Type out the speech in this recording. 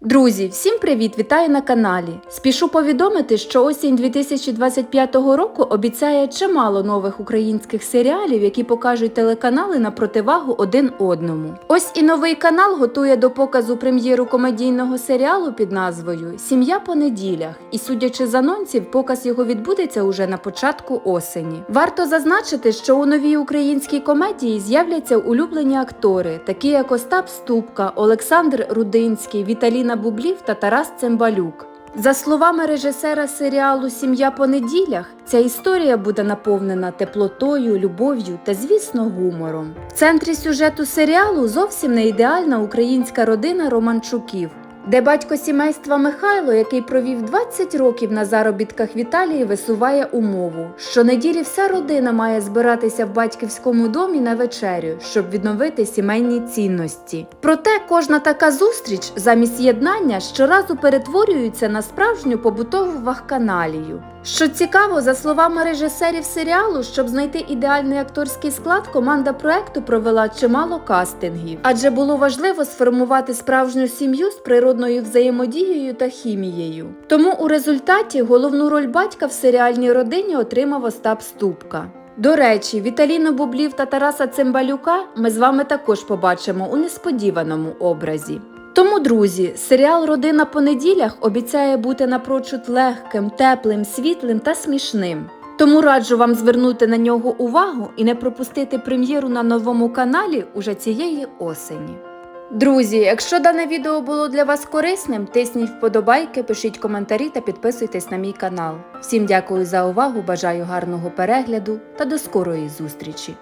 Друзі, всім привіт! Вітаю на каналі. Спішу повідомити, що осінь 2025 року обіцяє чимало нових українських серіалів, які покажуть телеканали на противагу один одному. Ось і новий канал готує до показу прем'єру комедійного серіалу під назвою Сім'я по неділях. І судячи з анонсів, показ його відбудеться уже на початку осені. Варто зазначити, що у новій українській комедії з'являться улюблені актори, такі як Остап Ступка, Олександр Рудинський, Віталіна Бублів та Тарас Цимбалюк. За словами режисера серіалу Сім'я по неділях, ця історія буде наповнена теплотою, любов'ю та, звісно, гумором. В центрі сюжету серіалу зовсім не ідеальна українська родина Романчуків, де батько сімейства Михайло, який провів 20 років на заробітках в Італії, висуває умову, що неділі вся родина має збиратися в батьківському домі на вечерю, щоб відновити сімейні цінності. Проте кожна така зустріч замість єднання щоразу перетворюється на справжню побутову вахканалію. Що цікаво, за словами режисерів серіалу, щоб знайти ідеальний акторський склад, команда проекту провела чимало кастингів, адже було важливо сформувати справжню сім'ю з природною взаємодією та хімією. Тому у результаті головну роль батька в серіальній родині отримав Остап Ступка. До речі, Віталіну Бублів та Тараса Цимбалюка ми з вами також побачимо у несподіваному образі. Тому, друзі, серіал Родина по неділях обіцяє бути напрочуд легким, теплим, світлим та смішним. Тому раджу вам звернути на нього увагу і не пропустити прем'єру на новому каналі уже цієї осені. Друзі, якщо дане відео було для вас корисним, тисніть вподобайки, пишіть коментарі та підписуйтесь на мій канал. Всім дякую за увагу, бажаю гарного перегляду та до скорої зустрічі!